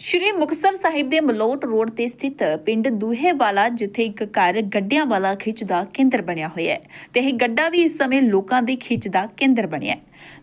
ਸ਼੍ਰੀ ਮੁਕਤਸਰ ਸਾਹਿਬ ਦੇ ਮਲੋਟ ਰੋਡ ਤੇ ਸਥਿਤ ਪਿੰਡ ਦੂਹੇਵਾਲਾ ਜਿੱਥੇ ਇੱਕ ਘਰ ਗੱਡਿਆਂ ਵਾਲਾ ਖਿੱਚ ਦਾ ਕੇਂਦਰ ਬਣਿਆ ਹੋਇਆ ਹੈ ਤੇ ਇਹ ਗੱਡਾ ਵੀ ਇਸ ਸਮੇਂ ਲੋਕਾਂ ਦੀ ਖਿੱਚ ਦਾ ਕੇਂਦਰ ਬਣਿਆ ਹੈ।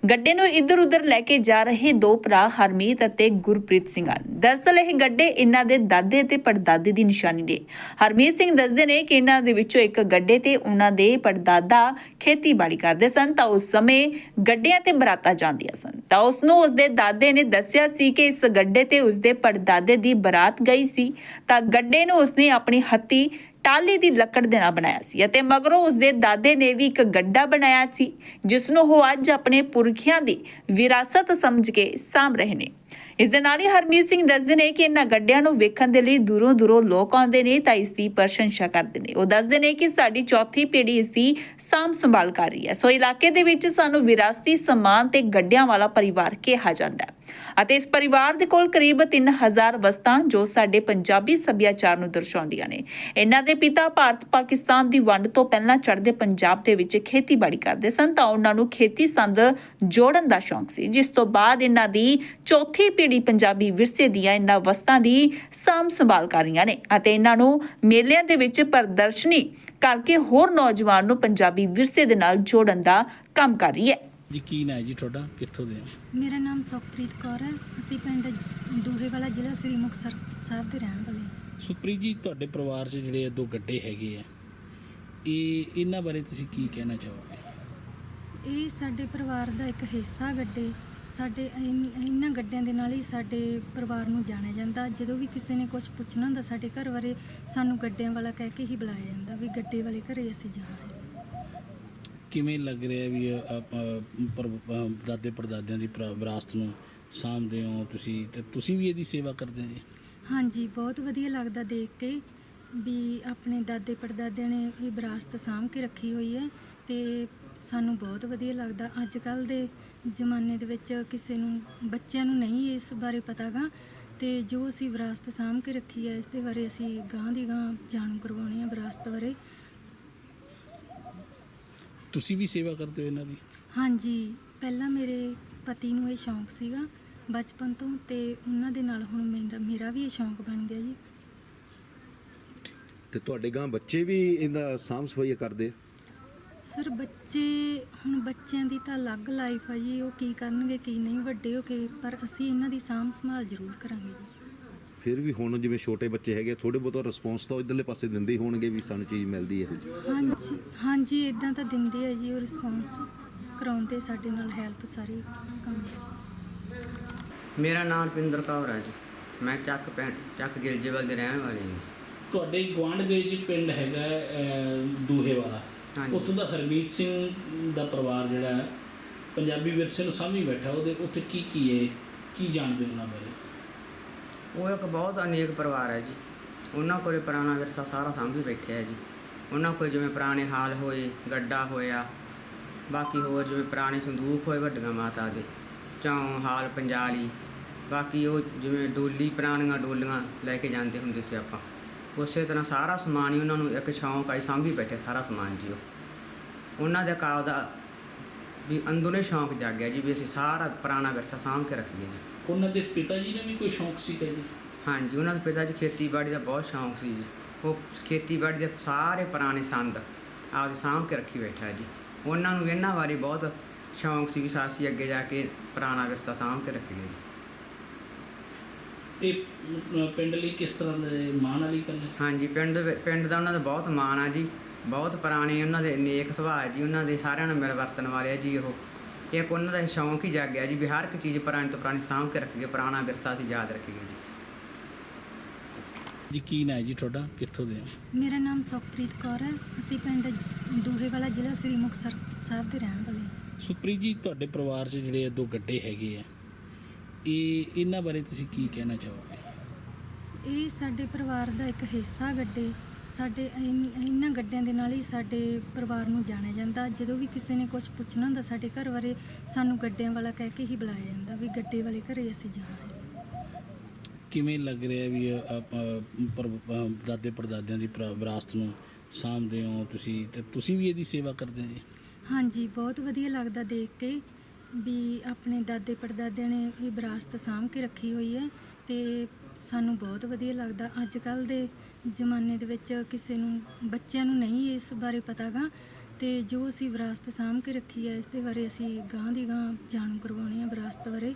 ਗੱਡੇ ਨੂੰ ਇੱਧਰ ਉੱਧਰ ਲੈ ਕੇ ਜਾ ਰਹੇ ਦੋ ਭਰਾ ਹਰਮੀਤ ਅਤੇ ਗੁਰਪ੍ਰੀਤ ਸਿੰਘ ਹਨ। ਦਰਸਲ ਇਹ ਗੱਡੇ ਇਹਨਾਂ ਦੇ ਦਾਦੇ ਤੇ ਪੜਦਾਦੇ ਦੀ ਨਿਸ਼ਾਨੀ ਨੇ। ਹਰਮੀਤ ਸਿੰਘ ਦੱਸਦੇ ਨੇ ਕਿ ਇਹਨਾਂ ਦੇ ਵਿੱਚੋਂ ਇੱਕ ਗੱਡੇ ਤੇ ਉਹਨਾਂ ਦੇ ਪੜਦਾਦਾ ਖੇਤੀਬਾੜੀ ਕਰਦੇ ਸਨ, ਤਾਂ ਉਸ ਸਮੇਂ ਗੱਡਿਆਂ ਤੇ ਬਰਾਤਾਂ ਜਾਂਦੀਆਂ ਸਨ। ਤਾਂ ਉਸ ਨੂੰ ਉਸਦੇ ਦਾਦੇ ਨੇ ਦੱਸਿਆ ਸੀ ਕਿ ਇਸ ਗੱਡੇ ਤੇ ਉਸਦੇ ਪਰਦਾਦੇ ਦੀ ਬਰਾਤ ਗਈ ਸੀ। ਤਾਂ ਗੱਡੇ ਨੂੰ ਉਸਨੇ ਆਪਣੀ ਹੱਥੀ ਟਾਲੀ ਦੀ ਲੱਕੜ ਦੇ ਨਾਲ ਬਣਾਇਆ ਸੀ ਅਤੇ ਮਗਰੋਂ ਉਸਦੇ ਦਾਦੇ ਨੇ ਵੀ ਇੱਕ ਗੱਡਾ ਬਣਾਇਆ ਸੀ ਜਿਸ ਨੂੰ ਉਹ ਅੱਜ ਆਪਣੇ ਪੁਰਖਿਆਂ ਦੀ ਵਿਰਾਸਤ ਸਮਝ ਕੇ ਸਾਂਭ ਰਹੇ ਨੇ। ਇਸ ਦੇ ਨਾਲ ਹੀ ਹਰਮੀਤ ਸਿੰਘ ਦੱਸਦੇ ਨੇ ਕਿ ਇਹਨਾਂ ਗੱਡਿਆਂ ਨੂੰ ਵੇਖਣ ਦੇ ਲਈ ਦੂਰੋਂ ਦੂਰੋਂ ਲੋਕ ਆਉਂਦੇ ਨੇ ਤਾਂ ਇਸ ਦੀ ਪ੍ਰਸ਼ੰਸਾ ਕਰਦੇ ਨੇ। ਉਹ ਦੱਸਦੇ ਨੇ ਕਿ ਸਾਡੀ ਚੌਥੀ ਪੀੜ੍ਹੀ ਇਸ ਦੀ ਸਾਂਭ ਸੰਭਾਲ ਕਰ ਰਹੀ ਹੈ। ਸੋ ਇਲਾਕੇ ਦੇ ਵਿੱਚ ਸਾਨੂੰ ਵਿਰਾਸਤੀ ਸਮਾਨ ਤੇ ਗੱਡਿਆਂ ਵਾਲਾ ਪਰਿਵਾਰ ਕਿਹਾ ਜਾਂਦਾ ਹੈ। ਅਤੇ ਇਸ ਪਰਿਵਾਰ ਦੇ ਕੋਲ ਕਰੀਬ 3000 ਵਸਤਾਂ ਜੋ ਸਾਡੇ ਪੰਜਾਬੀ ਸੱਭਿਆਚਾਰ ਨੂੰ ਦਰਸਾਉਂਦੀਆਂ ਨੇ। ਇਹਨਾਂ ਦੇ ਪਿਤਾ ਭਾਰਤ ਪਾਕਿਸਤਾਨ ਦੀ ਵੰਡ ਤੋਂ ਪਹਿਲਾਂ ਚੜ੍ਹਦੇ ਪੰਜਾਬ ਦੇ ਵਿੱਚ ਖੇਤੀਬਾੜੀ ਕਰਦੇ ਸਨ ਤਾਂ ਉਹਨਾਂ ਨੂੰ ਖੇਤੀ ਸੰਦ ਜੋੜਨ ਦਾ ਸ਼ੌਂਕ ਸੀ, ਜਿਸ ਤੋਂ ਬਾਅਦ ਇਹਨਾਂ ਦੀ ਚੌਥੀ ਪੀੜ੍ਹੀ ਪੰਜਾਬੀ ਵਿਰਸੇ ਦੀਆਂ ਇਹਨਾਂ ਵਸਤਾਂ ਦੀ ਸਾਂਭ ਸੰਭਾਲ ਕਰ ਰਹੀਆਂ ਨੇ ਅਤੇ ਇਹਨਾਂ ਨੂੰ ਮੇਲਿਆਂ ਦੇ ਵਿੱਚ ਪ੍ਰਦਰਸ਼ਨੀ ਕਰਕੇ ਹੋਰ ਨੌਜਵਾਨ ਨੂੰ ਪੰਜਾਬੀ ਵਿਰਸੇ ਦੇ ਨਾਲ ਜੋੜਨ ਦਾ ਕੰਮ ਕਰ ਰਹੀ ਹੈ। ਜੀ ਕੀ ਨਾਂ ਹੈ ਜੀ ਤੁਹਾਡਾ? ਕਿੱਥੋਂ ਦੇ ਹੋ? ਮੇਰਾ ਨਾਮ ਸੁਖਪ੍ਰੀਤ ਕੌਰ ਹੈ। ਅਸੀਂ ਪਿੰਡ ਦੂਹੇਵਾਲਾ ਜ਼ਿਲ੍ਹਾ ਸ੍ਰੀ ਮੁਕਤਸਰ ਸਾਹਿਬ ਦੇ ਰਹਿਣ ਵਾਲੇ ਹਾਂ। ਸੁਖਪ੍ਰੀਤ ਜੀ ਤੁਹਾਡੇ ਪਰਿਵਾਰ 'ਚ ਜਿਹੜੇ ਇਹ ਦੋ ਗੱਡੇ ਹੈਗੇ ਆ ਇਹ ਇਹਨਾਂ ਬਾਰੇ ਤੁਸੀਂ ਕੀ ਕਹਿਣਾ ਚਾਹੋਗੇ? ਇਹ ਸਾਡੇ ਪਰਿਵਾਰ ਦਾ ਇੱਕ ਹਿੱਸਾ ਗੱਡੇ। ਸਾਡੇ ਇਨ- ਇਹਨਾਂ ਗੱਡਿਆਂ ਦੇ ਨਾਲ ਹੀ ਸਾਡੇ ਪਰਿਵਾਰ ਨੂੰ ਜਾਣਿਆ ਜਾਂਦਾ। ਜਦੋਂ ਵੀ ਕਿਸੇ ਨੇ ਕੁਝ ਪੁੱਛਣਾ ਹੁੰਦਾ ਸਾਡੇ ਘਰ ਬਾਰੇ ਸਾਨੂੰ ਗੱਡਿਆਂ ਵਾਲਾ ਕਹਿ ਕੇ ਹੀ ਬੁਲਾਇਆ ਜਾਂਦਾ ਵੀ ਗੱਡੇ ਵਾਲੇ ਘਰੇ ਅਸੀਂ ਜਾ ਰਹੇ ਹਾਂ। ਕਿਵੇਂ ਲੱਗ ਰਿਹਾ ਵੀ ਇਹ ਆਪਾਂ ਪਰ- ਅਹ ਦਾਦੇ ਪੜਦਾਦਿਆਂ ਦੀ ਪਰ- ਵਿਰਾਸਤ ਨੂੰ ਸਾਂਭਦੇ ਹੋ ਤੁਸੀਂ ਤੇ ਤੁਸੀਂ ਵੀ ਇਹਦੀ ਸੇਵਾ ਕਰਦੇ ਹੋ ਜੀ? ਹਾਂਜੀ ਬਹੁਤ ਵਧੀਆ ਲੱਗਦਾ ਦੇਖ ਕੇ ਵੀ ਆਪਣੇ ਦਾਦੇ ਪੜਦਾਦਿਆਂ ਨੇ ਇਹ ਵਿਰਾਸਤ ਸਾਂਭ ਕੇ ਰੱਖੀ ਹੋਈ ਹੈ ਤੇ ਸਾਨੂੰ ਬਹੁਤ ਵਧੀਆ ਲੱਗਦਾ। ਅੱਜ ਕੱਲ ਦੇ ਜ਼ਮਾਨੇ ਦੇ ਵਿੱਚ ਕਿਸੇ ਨੂੰ ਬੱਚਿਆਂ ਨੂੰ ਨਹੀਂ ਇਸ ਬਾਰੇ ਪਤਾਗਾ ਤੇ ਜੋ ਅਸੀਂ ਵਿਰਾਸਤ ਸਾਂਭ ਕੇ ਰੱਖੀ ਹੈ ਇਸ ਦੇ ਬਾਰੇ ਅਸੀਂ ਗਾਂ ਦੀ ਗਾਂ ਜਾਣੂ ਕਰਵਾਉਣੀ ਹੈ ਵਿਰਾਸਤ ਬਾਰੇ। ਤੁਸੀਂ ਵੀ ਸੇਵਾ ਕਰਦੇ ਹੋ ਇਹਨਾਂ ਦੀ? ਹਾਂਜੀ ਪਹਿਲਾਂ ਮੇਰੇ ਪਤੀ ਨੂੰ ਇਹ ਸ਼ੌਂਕ ਸੀਗਾ ਬਚਪਨ ਤੋਂ ਤੇ ਉਹਨਾਂ ਦੇ ਨਾਲ ਹੁਣ ਮੇਰਾ ਮੇਰਾ ਵੀ ਇਹ ਸ਼ੌਂਕ ਬਣ ਗਿਆ ਜੀ। ਤੇ ਤੁਹਾਡੇ ਗਾਂ ਬੱਚੇ ਵੀ ਇਹਦਾ ਸਾਂਭ ਸਫ਼ਾਈ ਕਰਦੇ ਸਰ ਬੱਚੇ ਹੁਣ ਬੱਚਿਆਂ ਦੀ ਤਾਂ ਅਲੱਗ ਲਾਈਫ ਆ ਜੀ ਉਹ ਕੀ ਕਰਨਗੇ ਕੀ ਨਹੀਂ ਵੱਡੇ ਹੋ ਕੇ ਪਰ ਅਸੀਂ ਇਹਨਾਂ ਦੀ ਸਾਂਭ ਸੰਭਾਲ ਜ਼ਰੂਰ ਕਰਾਂਗੇ ਜੀ। ਫਿਰ ਵੀ ਹੁਣ ਜਿਵੇਂ ਛੋਟੇ ਬੱਚੇ ਹੈਗੇ ਥੋੜੇ ਬਹੁਤਾ ਰਿਸਪੌਂਸ ਤਾਂ ਇਧਰਲੇ ਪਾਸੇ ਦਿੰਦੇ ਹੀ ਹੋਣਗੇ ਵੀ ਸਾਨੂੰ ਚੀਜ਼ ਮਿਲਦੀ ਹੈ। ਹਾਂਜੀ ਹਾਂਜੀ ਇਦਾਂ ਤਾਂ ਦਿੰਦੇ ਆ ਜੀ ਉਹ ਰਿਸਪੌਂਸ ਕਰਾਉਂਦੇ ਸਾਡੇ ਨਾਲ ਹੈਲਪ ਸਾਰੇ ਕੰਮ। ਮੇਰਾ ਨਾਮ ਪਿੰਦਰ ਕੌਰ ਹੈ ਜੀ। ਮੈਂ ਚੱਕ ਪਿੰਡ ਚੱਕ ਗਿਲਜੇਵਾਲ ਦੇ ਰਹਿਣ ਵਾਲੀ ਹਾਂ। ਤੁਹਾਡੇ ਗਵਾਂਢ ਦੇ ਵਿੱਚ ਪਿੰਡ ਹੈਗਾ ਅਹ, ਦੂਹੇ ਵਾਲਾ। ਉੱਥੋਂ ਦਾ ਹਰਮੀਤ ਸਿੰਘ ਦਾ ਪਰਿਵਾਰ ਜਿਹੜਾ ਪੰਜਾਬੀ ਵਿਰਸੇ ਨੂੰ ਸਾਂਭੀ ਬੈਠਾ ਉਹਦੇ ਉੱਥੇ ਕੀ ਕੀ ਹੈ ਕੀ ਜਾਣਦੇ ਹੋ ਉਹਨਾਂ ਬਾਰੇ? ਉਹ ਇੱਕ ਬਹੁਤ ਅਨੇਕ ਪਰਿਵਾਰ ਹੈ ਜੀ। ਉਹਨਾਂ ਕੋਲੇ ਪੁਰਾਣਾ ਵਿਰਸਾ ਸਾਰਾ ਸਾਂਭੀ ਬੈਠਿਆ ਹੈ ਜੀ। ਉਹਨਾਂ ਕੋਲ ਜਿਵੇਂ ਪੁਰਾਣੇ ਹਾਲ ਹੋਏ ਗੱਡਾ ਹੋਇਆ ਬਾਕੀ ਹੋਰ ਜਿਵੇਂ ਪੁਰਾਣੇ ਸੰਦੂਕ ਹੋਏ ਵੱਡੀਆਂ ਮਾਤਾ ਦੇ ਚੌਂ ਹਾਲ ਪੰਜਾਲੀ ਬਾਕੀ ਉਹ ਜਿਵੇਂ ਡੋਲੀ ਪੁਰਾਣੀਆਂ ਡੋਲੀਆਂ ਲੈ ਕੇ ਜਾਂਦੇ ਹੁੰਦੇ ਸੀ ਆਪਾਂ। ਉਸੇ ਤਰ੍ਹਾਂ ਸਾਰਾ ਸਮਾਨ ਹੀ ਉਹਨਾਂ ਨੂੰ ਇੱਕ ਸ਼ੌਂਕ ਆਈ ਸਾਂਭੀ ਬੈਠੇ ਸਾਰਾ ਸਮਾਨ ਜੀ ਉਹ। ਉਹਨਾਂ ਦੇ ਕਾਲ ਦਾ ਵੀ ਅੰਦਰੋਂ ਸ਼ੌਂਕ ਜਾਗਿਆ ਜੀ ਵੀ ਅਸੀਂ ਸਾਰਾ ਪੁਰਾਣਾ ਵਿਰਸਾ ਸਾਂਭ ਕੇ ਰੱਖੀਏ ਜੀ। ਉਹਨਾਂ ਦੇ ਪਿਤਾ ਜੀ ਨੇ ਵੀ ਕੋਈ ਸ਼ੌਂਕ ਸੀਗਾ ਜੀ? ਹਾਂਜੀ ਉਹਨਾਂ ਦੇ ਪਿਤਾ ਜੀ ਖੇਤੀਬਾੜੀ ਦਾ ਬਹੁਤ ਸ਼ੌਂਕ ਸੀ ਜੀ। ਉਹ ਖੇਤੀਬਾੜੀ ਦੇ ਸਾਰੇ ਪੁਰਾਣੇ ਸੰਦ ਆਪਦੇ ਸਾਂਭ ਕੇ ਰੱਖੀ ਬੈਠਾ ਜੀ। ਉਹਨਾਂ ਨੂੰ ਇਹਨਾਂ ਬਾਰੇ ਬਹੁਤ ਸ਼ੌਂਕ ਸੀ ਵੀ ਸਾਸੀ ਅੱਗੇ ਜਾ ਕੇ ਪੁਰਾਣਾ ਵਿਰਸਾ ਸਾਂਭ ਕੇ ਰੱਖੀਏ ਜੀ। ਅਹ, ਪਿੰਡ ਲਈ ਕਿਸ ਤਰ੍ਹਾਂ ਦੇ ਮਾਣ ਵਾਲੀ ਗੱਲ ਹੈ? ਹਾਂਜੀ ਪਿੰਡ ਦੇ- ਪਿੰਡ ਦਾ ਉਹਨਾਂ ਦਾ ਬਹੁਤ ਮਾਣ ਆ ਜੀ। ਬਹੁਤ ਪੁਰਾਣੇ ਉਹਨਾਂ ਦੇ ਨੇਕ ਸੁਭਾਅ ਜੀ। ਉਹਨਾਂ ਦੇ ਸਾਰਿਆਂ ਨਾਲ ਮਿਲ ਵਰਤਣ ਵਾਲੇ ਆ ਜੀ ਉਹ। ਇੱਕ ਉਹਨਾਂ ਦਾ ਸ਼ੌਂਕ ਹੀ ਜਾਗਿਆ ਜੀ। ਵੀ ਹਰ ਇੱਕ ਚੀਜ਼ ਪੁਰਾਣੀ ਤੋਂ ਪੁਰਾਣੀ ਸਾਂਭ ਕੇ ਰੱਖੀਏ। ਪੁਰਾਣਾ ਵਿਰਸਾ ਅਸੀਂ ਯਾਦ ਰੱਖੀਏ ਜੀ। ਜੀ ਕੀ ਨਾਂ ਹੈ ਜੀ ਤੁਹਾਡਾ? ਕਿੱਥੋਂ ਦੇ ਹੋ? ਮੇਰਾ ਨਾਮ ਸੁਖਪ੍ਰੀਤ ਕੌਰ ਹੈ। ਅਸੀਂ ਪਿੰਡ ਦੂਹੇਵਾਲਾ ਜ਼ਿਲ੍ਹਾ ਸ੍ਰੀ ਮੁਕਤਸਰ ਸਾਹਿਬ ਦੇ ਰਹਿਣ ਵਾਲੇ ਹਾਂ। ਸੁਖਪ੍ਰੀਤ ਜੀ ਤੁਹਾਡੇ ਪਰਿਵਾਰ 'ਚ ਜਿਹੜੇ ਇਹ ਦੋ ਗੱਡੇ ਹੈਗੇ ਆ ਇਹ ਇਹਨਾਂ ਬਾਰੇ ਤੁਸੀਂ ਕੀ ਕਹਿਣਾ ਚਾਹੋਗੇ? ਇਹ ਸਾਡੇ ਪਰਿਵਾਰ ਦਾ ਇੱਕ ਹਿੱਸਾ ਗੱਡੇ। ਸਾਡੇ ਇਨ- ਇਹਨਾਂ ਗੱਡਿਆਂ ਦੇ ਨਾਲ ਹੀ ਸਾਡੇ ਪਰਿਵਾਰ ਨੂੰ ਜਾਣਿਆ ਜਾਂਦਾ। ਜਦੋਂ ਵੀ ਕਿਸੇ ਨੇ ਕੁਝ ਪੁੱਛਣਾ ਹੁੰਦਾ ਸਾਡੇ ਘਰ ਬਾਰੇ ਸਾਨੂੰ ਗੱਡਿਆਂ ਵਾਲਾ ਕਹਿ ਕੇ ਹੀ ਬੁਲਾਇਆ ਜਾਂਦਾ ਵੀ ਗੱਡੇ ਵਾਲੇ ਘਰੇ ਅਸੀਂ ਜਾ ਰਹੇ ਹਾਂ। ਕਿਵੇਂ ਲੱਗ ਰਿਹਾ ਵੀ ਇਹ ਆਪਾਂ ਪਰ- ਅਹ, ਦਾਦੇ ਪੜਦਾਦਿਆਂ ਦੀ ਵਿਰਾਸਤ ਨੂੰ ਸਾਂਭਦੇ ਹੋ ਤੁਸੀਂ ਤੇ ਤੁਸੀਂ ਵੀ ਇਹਦੀ ਸੇਵਾ ਕਰਦੇ ਹੋ ਜੀ? ਹਾਂਜੀ ਬਹੁਤ ਵਧੀਆ ਲੱਗਦਾ ਦੇਖ ਕੇ। ਵੀ ਆਪਣੇ ਦਾਦੇ ਪੜਦਾਦਿਆਂ ਨੇ ਇਹ ਵਿਰਾਸਤ ਸਾਂਭ ਕੇ ਰੱਖੀ ਹੋਈ ਹੈ ਤੇ ਸਾਨੂੰ ਬਹੁਤ ਵਧੀਆ ਲੱਗਦਾ। ਅੱਜ ਕੱਲ ਦੇ ਜ਼ਮਾਨੇ ਦੇ ਵਿੱਚ ਕਿਸੇ ਨੂੰ ਬੱਚਿਆਂ ਨੂੰ ਨਹੀਂ ਇਸ ਬਾਰੇ ਪਤਾਗਾ ਤੇ ਜੋ ਅਸੀਂ ਵਿਰਾਸਤ ਸਾਂਭ ਕੇ ਰੱਖੀ ਹੈ ਇਸ ਦੇ ਬਾਰੇ ਅਸੀਂ ਗਾਂ ਦੀ ਗਾਂ ਜਾਣੂ ਕਰਵਾਉਣੀ ਹੈ ਵਿਰਾਸਤ ਬਾਰੇ।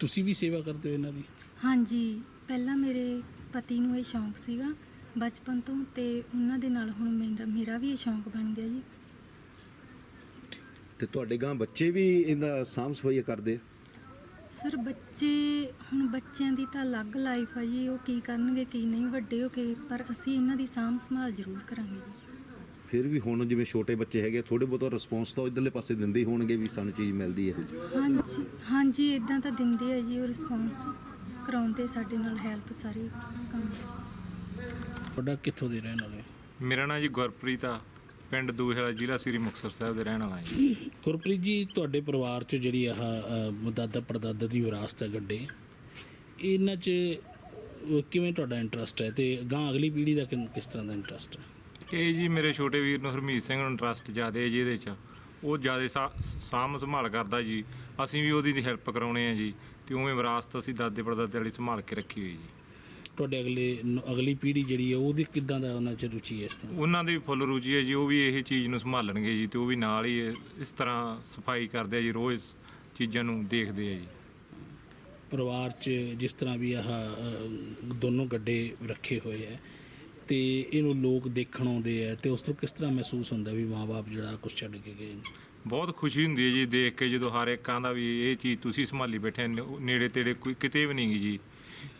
ਤੁਸੀਂ ਵੀ ਸੇਵਾ ਕਰਦੇ ਹੋ ਇਹਨਾਂ ਦੀ? ਹਾਂਜੀ ਪਹਿਲਾਂ ਮੇਰੇ ਪਤੀ ਨੂੰ ਇਹ ਸ਼ੌਂਕ ਸੀਗਾ ਬਚਪਨ ਤੋਂ ਤੇ ਉਹਨਾਂ ਦੇ ਨਾਲ ਹੁਣ ਮੇਰਾ ਮੇਰਾ ਵੀ ਇਹ ਸ਼ੌਂਕ ਬਣ ਗਿਆ ਜੀ। ਤੇ ਤੁਹਾਡੇ ਗਾਂ ਬੱਚੇ ਵੀ ਇਹਦਾ ਸਾਂਭ ਸਫ਼ਾਈ ਕਰਦੇ ਆ? ਸਰ ਬੱਚੇ ਹੁਣ ਬੱਚਿਆਂ ਦੀ ਤਾਂ ਅਲੱਗ ਲਾਈਫ ਆ ਜੀ। ਉਹ ਕੀ ਕਰਨਗੇ ਕੀ ਨਹੀਂ ਵੱਡੇ ਹੋ ਕੇ ਪਰ ਅਸੀਂ ਇਹਨਾਂ ਦੀ ਸਾਂਭ ਸੰਭਾਲ ਜ਼ਰੂਰ ਕਰਾਂਗੇ ਜੀ। ਫਿਰ ਵੀ ਹੁਣ ਜਿਵੇਂ ਛੋਟੇ ਬੱਚੇ ਹੈਗੇ ਥੋੜੇ ਬਹੁਤਾ ਰਿਸਪੌਂਸ ਤਾਂ ਇਧਰਲੇ ਪਾਸੇ ਦਿੰਦੇ ਹੀ ਹੋਣਗੇ ਵੀ ਸਾਨੂੰ ਚੀਜ਼ ਮਿਲਦੀ ਹੈ ਹਾਂਜੀ ਹਾਂਜੀ ਇਦਾਂ ਤਾਂ ਦਿੰਦੇ ਆ ਜੀ ਉਹ ਰਿਸਪੌਂਸ ਕਰਾਉਂਦੇ ਸਾਡੇ ਨਾਲ ਹੈਲਪ ਸਾਰੇ ਕੰਮ। ਤੁਹਾਡਾ ਕਿੱਥੋਂ ਦੇ ਰਹਿਣ ਵਾਲੇ? ਮੇਰਾ ਨਾਂ ਜੀ ਗੁਰਪ੍ਰੀਤ ਆ। ਪਿੰਡ ਦੂਹੇਲਾ ਜ਼ਿਲ੍ਹਾ ਸ੍ਰੀ ਮੁਕਤਸਰ ਸਾਹਿਬ ਦੇ ਰਹਿਣ ਵਾਲਾ ਜੀ। ਗੁਰਪ੍ਰੀਤ ਜੀ ਤੁਹਾਡੇ ਪਰਿਵਾਰ 'ਚ ਜਿਹੜੀ ਆਹ ਅ, ਦਾਦਾ ਪੜਦਾਦਾ ਦੀ ਵਿਰਾਸਤ ਹੈ ਗੱਡੇ ਇਹਨਾਂ 'ਚ ਅ, ਕਿਵੇਂ ਤੁਹਾਡਾ ਇੰਟਰਸਟ ਹੈ ਤੇ ਗਾਂ ਅਗਲੀ ਪੀੜ੍ਹੀ ਦਾ ਕਿਨ- ਕਿਸ ਤਰ੍ਹਾਂ ਦਾ ਇੰਟਰਸਟ ਹੈ? ਇਹ ਜੀ ਮੇਰੇ ਛੋਟੇ ਵੀਰ ਨੂੰ ਹਰਮੀਤ ਸਿੰਘ ਨੂੰ ਇੰਟਰਸਟ ਜ਼ਿਆਦਾ ਹੈ ਜੀ ਇਹਦੇ 'ਚ। ਉਹ ਜ਼ਿਆਦਾ ਸਾਂਭ ਸੰਭਾਲ ਕਰਦਾ ਜੀ। ਅਸੀਂ ਵੀ ਉਹਦੀ ਹੈਲਪ ਕਰਾਉਣੇ ਆ ਜੀ। ਤੇ ਉਵੇਂ ਵਿਰਾਸਤ ਅਸੀਂ ਦਾਦੇ ਪੜਦਾਦੇ ਵਾਲੀ ਸੰਭਾਲ ਕੇ ਰੱਖੀ ਹੋਈ ਜੀ। ਤੁਹਾਡੇ ਅਗਲੇ ਨ- ਅਗਲੀ ਪੀੜ੍ਹੀ ਜਿਹੜੀ ਹੈ ਉਹਦੀ ਕਿੱਦਾਂ ਦਾ ਉਹਨਾਂ 'ਚ ਰੁਚੀ ਹੈ ਇਸ ਤੋਂ ਉਹਨਾਂ ਦੀ ਵੀ ਫੁੱਲ ਰੁਚੀ ਹੈ ਜੀ ਉਹ ਵੀ ਇਹ ਚੀਜ਼ ਨੂੰ ਸੰਭਾਲਣਗੇ ਜੀ ਤੇ ਉਹ ਵੀ ਨਾਲ ਹੀ ਇਹ- ਇਸ ਤਰ੍ਹਾਂ ਸਫ਼ਾਈ ਕਰਦੇ ਆ ਜੀ ਰੋਜ਼ ਚੀਜ਼ਾਂ ਨੂੰ ਦੇਖਦੇ ਆ ਜੀ। ਪਰਿਵਾਰ 'ਚ ਜਿਸ ਤਰ੍ਹਾਂ ਵੀ ਆਹ ਅ, ਦੋਨੋਂ ਗੱਡੇ ਰੱਖੇ ਹੋਏ ਹੈ ਤੇ ਇਹਨੂੰ ਲੋਕ ਦੇਖਣ ਆਉਂਦੇ ਆ ਤੇ ਉਸ ਤੋਂ ਕਿਸ ਤਰ੍ਹਾਂ ਮਹਿਸੂਸ ਹੁੰਦਾ ਵੀ ਮਾਪੇ ਜਿਹੜਾ ਕੁਝ ਛੱਡ ਕੇ ਗਏ ਨੇ? ਬਹੁਤ ਖੁਸ਼ੀ ਹੁੰਦੀ ਹੈ ਜੀ ਦੇਖ ਕੇ ਜਦੋਂ ਹਰ ਇੱਕ ਆਂਦਾ ਵੀ ਇਹ ਚੀਜ਼ ਤੁਸੀਂ ਸੰਭਾਲੀ ਬੈਠੇ ਨੇ- ਨੇੜੇ ਤੇੜੇ ਕੋਈ ਕਿਤੇ ਵੀ ਨਹੀਂ ਗੀ ਜੀ।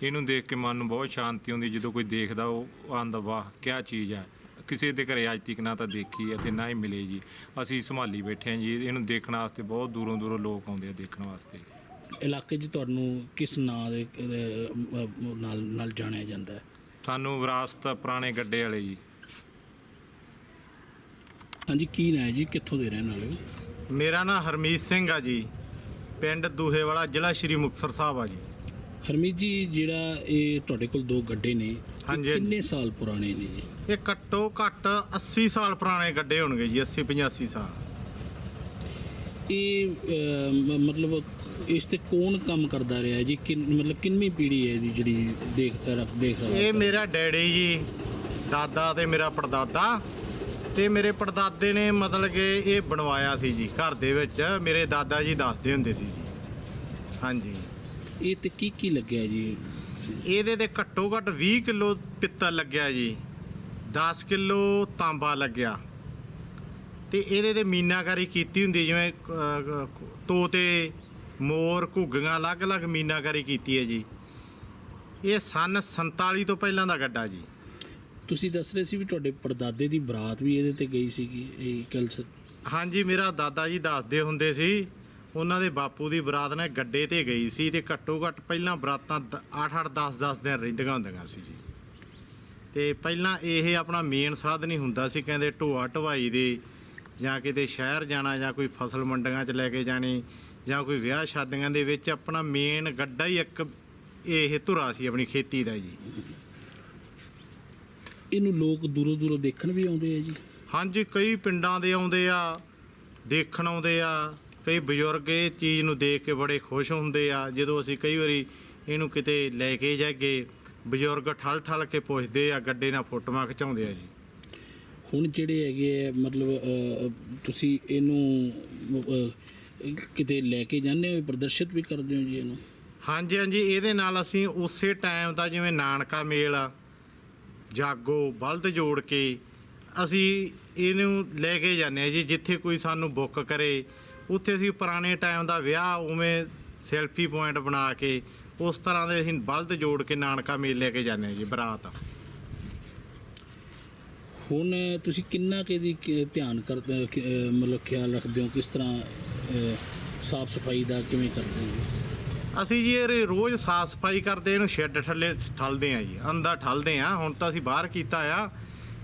ਇਹਨੂੰ ਦੇਖ ਕੇ ਮਨ ਨੂੰ ਬਹੁਤ ਸ਼ਾਂਤੀ ਹੁੰਦੀ ਜਦੋਂ ਕੋਈ ਦੇਖਦਾ ਉਹ ਆਂਦਾ ਵਾਹ ਕਿਆ ਚੀਜ਼ ਹੈ ਕਿਸੇ ਦੇ ਘਰੇ ਅੱਜ ਤੱਕ ਨਾ ਤਾਂ ਦੇਖੀ ਹੈ ਤੇ ਨਾ ਹੀ ਮਿਲੇ ਜੀ। ਅਸੀਂ ਸੰਭਾਲੀ ਬੈਠੇ ਹਾਂ ਜੀ ਇਹਨੂੰ ਦੇਖਣ ਵਾਸਤੇ ਬਹੁਤ ਦੂਰੋਂ ਦੂਰੋਂ ਲੋਕ ਆਉਂਦੇ ਆ ਦੇਖਣ ਵਾਸਤੇ। ਇਲਾਕੇ 'ਚ ਤੁਹਾਨੂੰ ਕਿਸ ਨਾਂ ਦੇ ਨਾਲ ਨਾਲ ਜਾਣਿਆ ਜਾਂਦਾ ਹੈ? ਸਾਨੂੰ ਵਿਰਾਸਤ ਪੁਰਾਣੇ ਗੱਡੇ ਵਾਲੇ ਜੀ। ਹਾਂਜੀ ਕੀ ਨਾਂ ਹੈ ਜੀ? ਕਿੱਥੋਂ ਦੇ ਰਹਿਣ ਵਾਲੇ ਹੋ? ਮੇਰਾ ਨਾਮ ਹਰਮੀਤ ਸਿੰਘ ਆ ਜੀ। ਪਿੰਡ ਦੂਹੇਵਾਲਾ ਜ਼ਿਲ੍ਹਾ ਸ਼੍ਰੀ ਮੁਕਤਸਰ ਸਾਹਿਬ ਆ ਜੀ। ਹਰਮੀਤ ਜੀ ਜਿਹੜਾ ਇਹ ਤੁਹਾਡੇ ਕੋਲ ਦੋ ਗੱਡੇ ਨੇ ਇਹ ਹਾਂਜੀ, ਹਾਂਜੀ। ਕਿੰਨੇ ਸਾਲ ਪੁਰਾਣੇ ਨੇ ਜੀ? ਇਹ ਘੱਟੋ ਘੱਟ 80 ਸਾਲ ਪੁਰਾਣੇ ਗੱਡੇ ਹੋਣਗੇ ਜੀ 80 85 ਸਾਲ। ਇਹ ਮ- ਮਤਲਬ ਇਸ ਤੇ ਕੌਣ ਕੰਮ ਕਰਦਾ ਰਿਹਾ ਹੈ ਜੀ? ਕਿੰਨ ਮਤਲਬ ਕਿੰਨੀ ਪੀੜ੍ਹੀ ਹੈ ਇਹਦੀ ਜਿਹੜੀ ਦੇਖ ਰੱਖ ਦੇਖ ਰਹਾ ਇਹ ਮੇਰਾ ਡੈਡੀ ਜੀ ਦਾਦਾ ਤੇ ਮੇਰਾ ਪੜਦਾਦਾ। ਤੇ ਮੇਰੇ ਪੜਦਾਦੇ ਨੇ ਮਤਲਬ ਕਿ ਇਹ ਬਣਵਾਇਆ ਸੀ ਜੀ ਘਰ ਦੇ ਵਿੱਚ। ਮੇਰੇ ਦਾਦਾ ਜੀ ਦੱਸਦੇ ਹੁੰਦੇ ਸੀ ਜੀ। ਹਾਂਜੀ। ਇਹ ਤੇ ਕੀ ਕੀ ਲੱਗਿਆ ਜੀ? ਇਹਦੇ ਤੇ ਘੱਟੋ ਘੱਟ 20 ਕਿਲੋ ਪਿੱਤਲ ਲੱਗਿਆ ਜੀ। 10 ਕਿਲੋ ਤਾਂਬਾ ਲੱਗਿਆ। ਤੇ ਇਹਦੇ ਤੇ ਮੀਨਾਕਾਰੀ ਕੀਤੀ ਹੁੰਦੀ ਜਿਵੇਂ ਤੋਤੇ ਮੋਰ ਘੁੱਗੀਆਂ ਅਲੱਗ-ਅਲੱਗ ਮੀਨਾਕਾਰੀ ਕੀਤੀ ਹੈ ਜੀ। ਇਹ ਸਨ 47 ਤੋਂ ਪਹਿਲਾਂ ਦਾ ਗੱਡਾ ਜੀ। ਤੁਸੀਂ ਦੱਸ ਰਹੇ ਸੀ ਵੀ ਤੁਹਾਡੇ ਪੜਦਾਦੇ ਦੀ ਬਰਾਤ ਵੀ ਇਹਦੇ ਤੇ ਗਈ ਸੀਗੀ ਇਹ ਸ- ਹਾਂਜੀ ਮੇਰਾ ਦਾਦਾ ਜੀ ਦੱਸਦੇ ਹੁੰਦੇ ਸੀ ਉਹਨਾਂ ਦੇ ਬਾਪੂ ਦੀ ਬਰਾਤ ਨੇ ਗੱਡੇ ਤੇ ਗਈ ਸੀ ਤੇ ਘੱਟੋ ਘੱਟ ਪਹਿਲਾਂ ਬਰਾਤਾਂ 8-8 10-10 ਦਿਨ ਰਹਿੰਦੀਆਂ ਹੁੰਦੀਆਂ ਸੀ ਜੀ। ਤੇ ਪਹਿਲਾਂ ਇਹ ਆਪਣਾ ਮੇਨ ਸਾਧਨ ਹੀ ਹੁੰਦਾ ਸੀ ਕਹਿੰਦੇ ਢੋਆ ਢਵਾਈ ਦੇ ਜਾਂ ਕਿਤੇ ਸ਼ਹਿਰ ਜਾਣਾ ਜਾਂ ਕੋਈ ਫਸਲ ਮੰਡੀਆਂ 'ਚ ਲੈ ਕੇ ਜਾਣੀ ਜਾਂ ਕੋਈ ਵਿਆਹ ਸ਼ਾਦੀਆਂ ਦੇ ਵਿੱਚ ਆਪਣਾ ਮੇਨ ਗੱਡਾ ਹੀ ਇੱਕ ਇਹ ਧੁਰਾ ਸੀ ਆਪਣੀ ਖੇਤੀ ਦਾ ਜੀ। ਇਹਨੂੰ ਲੋਕ ਦੂਰੋਂ ਦੂਰੋਂ ਦੇਖਣ ਵੀ ਆਉਂਦੇ ਆ ਜੀ। ਹਾਂਜੀ ਕਈ ਪਿੰਡਾਂ ਦੇ ਆਉਂਦੇ ਆ ਦੇਖਣ ਆਉਂਦੇ ਆ। ਕਈ ਬਜ਼ੁਰਗ ਇਹ ਚੀਜ਼ ਨੂੰ ਦੇਖ ਕੇ ਬੜੇ ਖੁਸ਼ ਹੁੰਦੇ ਆ। ਜਦੋਂ ਅਸੀਂ ਕਈ ਵਾਰੀ ਇਹਨੂੰ ਕਿਤੇ ਲੈ ਕੇ ਜਾਗੇ ਬਜ਼ੁਰਗ ਠਲ ਠਲ ਕੇ ਪੁੱਛਦੇ ਆ ਗੱਡੇ ਨਾਲ ਫੋਟੋਆਂ ਖਿਚਾਉਂਦੇ ਆ ਜੀ। ਹੁਣ ਜਿਹੜੇ ਹੈਗੇ ਆ ਮਤਲਬ ਤੁਸੀਂ ਇਹਨੂੰ ਕਿਤੇ ਲੈ ਕੇ ਜਾਂਦੇ ਹੋ ਪ੍ਰਦਰਸ਼ਿਤ ਵੀ ਕਰਦੇ ਹੋ ਜੀ ਇਹਨੂੰ? ਹਾਂਜੀ ਹਾਂਜੀ ਇਹਦੇ ਨਾਲ ਅਸੀਂ ਉਸੇ ਟਾਈਮ ਦਾ ਜਿਵੇਂ ਨਾਨਕਾ ਮੇਲ ਆ ਜਾਗੋ ਬਲਦ ਜੋੜ ਕੇ ਅਸੀਂ ਇਹਨੂੰ ਲੈ ਕੇ ਜਾਂਦੇ ਆ ਜੀ ਜਿੱਥੇ ਕੋਈ ਸਾਨੂੰ ਬੁੱਕ ਕਰੇ ਉੱਥੇ ਅਸੀਂ ਪੁਰਾਣੇ ਟਾਈਮ ਦਾ ਵਿਆਹ ਉਵੇਂ ਸੈਲਫੀ ਪੁਆਇੰਟ ਬਣਾ ਕੇ ਉਸ ਤਰ੍ਹਾਂ ਦੇ ਅਸੀਂ ਬਲਦ ਜੋੜ ਕੇ ਨਾਨਕਾ ਮੇਲ ਲੈ ਕੇ ਜਾਂਦੇ ਆ ਜੀ ਬਰਾਤ। ਹੁਣ ਤੁਸੀਂ ਕਿੰਨਾ ਕੁ ਇਹਦੀ ਕ- ਧਿਆਨ ਕਰਦੇ ਕਿ- ਮਤਲਬ ਖਿਆਲ ਰੱਖਦੇ ਹੋ ਕਿਸ ਤਰ੍ਹਾਂ ਸਾਫ਼ ਸਫ਼ਾਈ ਦਾ ਕਿਵੇਂ ਕਰਦੇ ਹੋ ਅਸੀਂ ਜੀ ਇਹ ਰੋਜ਼ ਸਾਫ਼ ਸਫ਼ਾਈ ਕਰਦੇ ਇਹਨੂੰ ਸ਼ੈੱਡ ਥੱਲੇ ਠਲਦੇ ਆ ਜੀ ਅੰਦਰ ਠਲਦੇ ਆ ਹੁਣ ਤਾਂ ਅਸੀਂ ਬਾਹਰ ਕੀਤਾ ਆ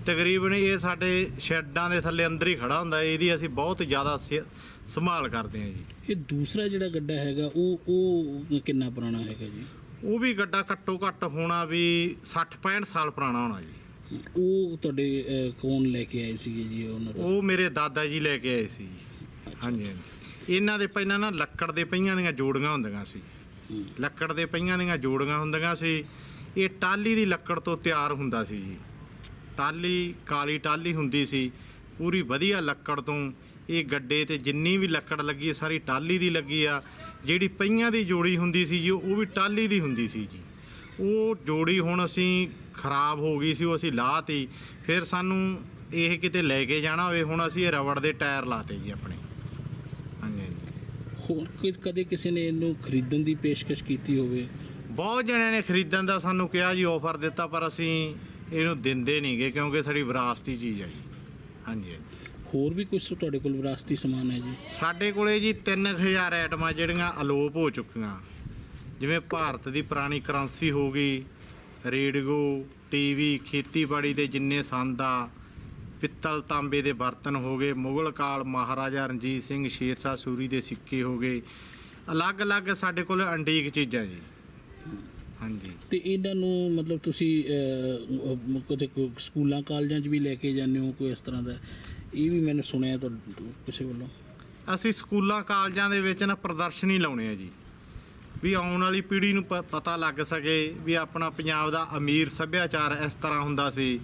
ਤਕਰੀਬਨ ਇਹ ਸਾਡੇ ਸ਼ੈੱਡਾਂ ਦੇ ਥੱਲੇ ਅੰਦਰ ਹੀ ਖੜਾ ਹੁੰਦਾ ਇਹਦੀ ਅਸੀਂ ਬਹੁਤ ਜ਼ਿਆਦਾ ਸੇ- ਸੰਭਾਲ ਕਰਦੇ ਆ ਜੀ। ਇਹ ਦੂਸਰਾ ਜਿਹੜਾ ਗੱਡਾ ਹੈਗਾ ਉਹ ਉਹ ਕਿੰਨਾ ਪੁਰਾਣਾ ਹੈਗਾ ਜੀ? ਉਹ ਵੀ ਗੱਡਾ ਘੱਟੋ ਘੱਟ ਹੋਣਾ ਵੀ 60 65 ਸਾਲ ਪੁਰਾਣਾ ਹੋਣਾ ਜੀ। ਉਹ ਤੁਹਾਡੇ ਅ, ਕੌਣ ਲੈ ਕੇ ਆਏ ਸੀਗੇ ਜੀ ਉਹਨਾਂ ਦਾ? ਉਹ ਮੇਰੇ ਦਾਦਾ ਜੀ ਲੈ ਕੇ ਆਏ ਸੀ ਜੀ। ਹਾਂਜੀ ਹਾਂਜੀ। ਇਹਨਾਂ ਦੇ ਪਹਿਲਾਂ ਨਾ ਲੱਕੜ ਦੇ ਪਈਆਂ ਦੀਆਂ ਜੋੜੀਆਂ ਹੁੰਦੀਆਂ ਸੀ। ਲੱਕੜ ਦੇ ਪਈਆਂ ਦੀਆਂ ਜੋੜੀਆਂ ਹੁੰਦੀਆਂ ਸੀ। ਇਹ ਟਾਲੀ ਦੀ ਲੱਕੜ ਤੋਂ ਤਿਆਰ ਹੁੰਦਾ ਸੀ ਜੀ। ਟਾਲੀ ਕਾਲੀ ਟਾਲੀ ਹੁੰਦੀ ਸੀ ਪੂਰੀ ਵਧੀਆ ਲੱਕੜ ਤੋਂ। ਇਹ ਗੱਡੇ ਤੇ ਜਿੰਨੀ ਵੀ ਲੱਕੜ ਲੱਗੀ ਹੈ, ਸਾਰੀ ਟਾਲੀ ਦੀ ਲੱਗੀ ਆ। ਜਿਹੜੀ ਪਈਆਂ ਦੀ ਜੋੜੀ ਹੁੰਦੀ ਸੀ ਜੀ ਉਹ ਵੀ ਟਾਲੀ ਦੀ ਹੁੰਦੀ ਸੀ ਜੀ। ਉਹ ਜੋੜੀ ਹੁਣ ਅਸੀਂ ਖਰਾਬ ਹੋ ਗਈ ਸੀ ਉਹ ਅਸੀਂ ਲਾਤੀ। ਫਿਰ ਸਾਨੂੰ ਇਹ ਕਿਤੇ ਲੈ ਕੇ ਜਾਣਾ ਹੋਵੇ ਹੁਣ ਅਸੀਂ ਇਹ ਰਬੜ ਦੇ ਟਾਇਰ ਲਾਤੇ ਜੀ ਆਪਣੇ। ਹਾਂਜੀ ਹਾਂਜੀ। ਹੋਰ ਕਿ- ਕਦੇ ਕਿਸੇ ਨੇ ਇਹਨੂੰ ਖਰੀਦਣ ਦੀ ਪੇਸ਼ਕਸ਼ ਕੀਤੀ ਹੋਵੇ? ਬਹੁਤ ਜਣਿਆਂ ਨੇ ਖਰੀਦਣ ਦਾ ਸਾਨੂੰ ਕਿਹਾ ਜੀ ਆਫਰ ਦਿੱਤਾ ਪਰ ਅਸੀਂ ਇਹਨੂੰ ਦਿੰਦੇ ਨਹੀਂਗੇ ਕਿਉਂਕਿ ਸਾਡੀ ਵਿਰਾਸਤੀ ਚੀਜ਼ ਹੈ ਜੀ। ਹਾਂਜੀ ਹੋਰ ਵੀ ਕੁਝ ਤੁਹਾਡੇ ਕੋਲ ਵਿਰਾਸਤੀ ਸਮਾਨ ਹੈ ਜੀ? ਸਾਡੇ ਕੋਲੇ ਜੀ 3000 ਆਈਟਮਾਂ ਜਿਹੜੀਆਂ ਅਲੋਪ ਹੋ ਚੁੱਕੀਆਂ। ਜਿਵੇਂ ਭਾਰਤ ਦੀ ਪੁਰਾਣੀ ਕਰੰਸੀ ਹੋ ਗਈ ਰੇਡੀਓ ਟੀਵੀ ਖੇਤੀਬਾੜੀ ਦੇ ਜਿੰਨੇ ਸੰਦ ਪਿੱਤਲ ਤਾਂਬੇ ਦੇ ਬਰਤਨ ਹੋ ਗਏ ਮੁਗਲ ਕਾਲ ਮਹਾਰਾਜਾ ਰਣਜੀਤ ਸਿੰਘ ਸ਼ੇਰਸ਼ਾਹ ਸੂਰੀ ਦੇ ਸਿੱਕੇ ਹੋ ਗਏ। ਅਲੱਗ-ਅਲੱਗ ਸਾਡੇ ਕੋਲ ਅੰਟੀਕ ਚੀਜ਼ਾਂ ਜੀ। ਹਾਂਜੀ। ਤੇ ਇਹਨਾਂ ਨੂੰ ਮਤਲਬ ਤੁਸੀਂ ਕਿਤੇ ਕੋਈ ਸਕੂਲਾਂ ਕਾਲਜਾਂ 'ਚ ਵੀ ਲੈ ਕੇ ਜਾਂਦੇ ਹੋ ਕੋਈ ਇਸ ਤਰ੍ਹਾਂ ਦਾ? ਇਹ ਵੀ ਮੈਨੂੰ ਸੁਣਿਆ ਤੁਹਾਡੇ ਕਿਸੇ ਵੱਲੋਂ? ਅਸੀਂ ਸਕੂਲਾਂ ਕਾਲਜਾਂ ਦੇ ਵਿੱਚ ਨਾ ਪ੍ਰਦਰਸ਼ਨੀ ਲਾਉਣੇ ਆ ਜੀ। ਵੀ ਆਉਣ ਵਾਲੀ ਪੀੜ੍ਹੀ ਨੂੰ ਪਤਾ ਲੱਗ ਸਕੇ ਵੀ ਆਪਣਾ ਪੰਜਾਬ ਦਾ ਅਮੀਰ ਸੱਭਿਆਚਾਰ ਇਸ ਤਰ੍ਹਾਂ ਹੁੰਦਾ ਸੀ।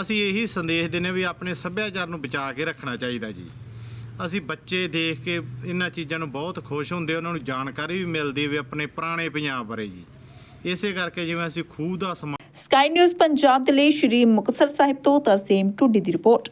ਅਸੀਂ ਇਹੀ ਸੰਦੇਸ਼ ਦਿੰਦੇ ਵੀ ਆਪਣੇ ਸੱਭਿਆਚਾਰ ਨੂੰ ਬਚਾ ਕੇ ਰੱਖਣਾ ਚਾਹੀਦਾ ਜੀ। ਅਸੀਂ ਬੱਚੇ ਦੇਖ ਕੇ ਇਹਨਾਂ ਚੀਜ਼ਾਂ ਨੂੰ ਬਹੁਤ ਖੁਸ਼ ਹੁੰਦੇ ਉਹਨਾਂ ਨੂੰ ਜਾਣਕਾਰੀ ਵੀ ਮਿਲਦੀ ਵੀ ਆਪਣੇ ਪੁਰਾਣੇ ਪੰਜਾਬ ਬਾਰੇ ਜੀ। ਇਸੇ ਕਰਕੇ ਜਿਵੇਂ ਅਸੀਂ ਖੂਹ ਦਾ ਸਮਾਨ ਸਕਾਈ ਨਿਊਜ਼ ਪੰਜਾਬ ਦੇ ਲਈ ਸ਼੍ਰੀ ਮੁਕਤਸਰ ਸਾਹਿਬ ਤੋਂ ਤਰਸੇਮ ਟੁੱਡੀ ਦੀ ਰਿਪੋਰਟ।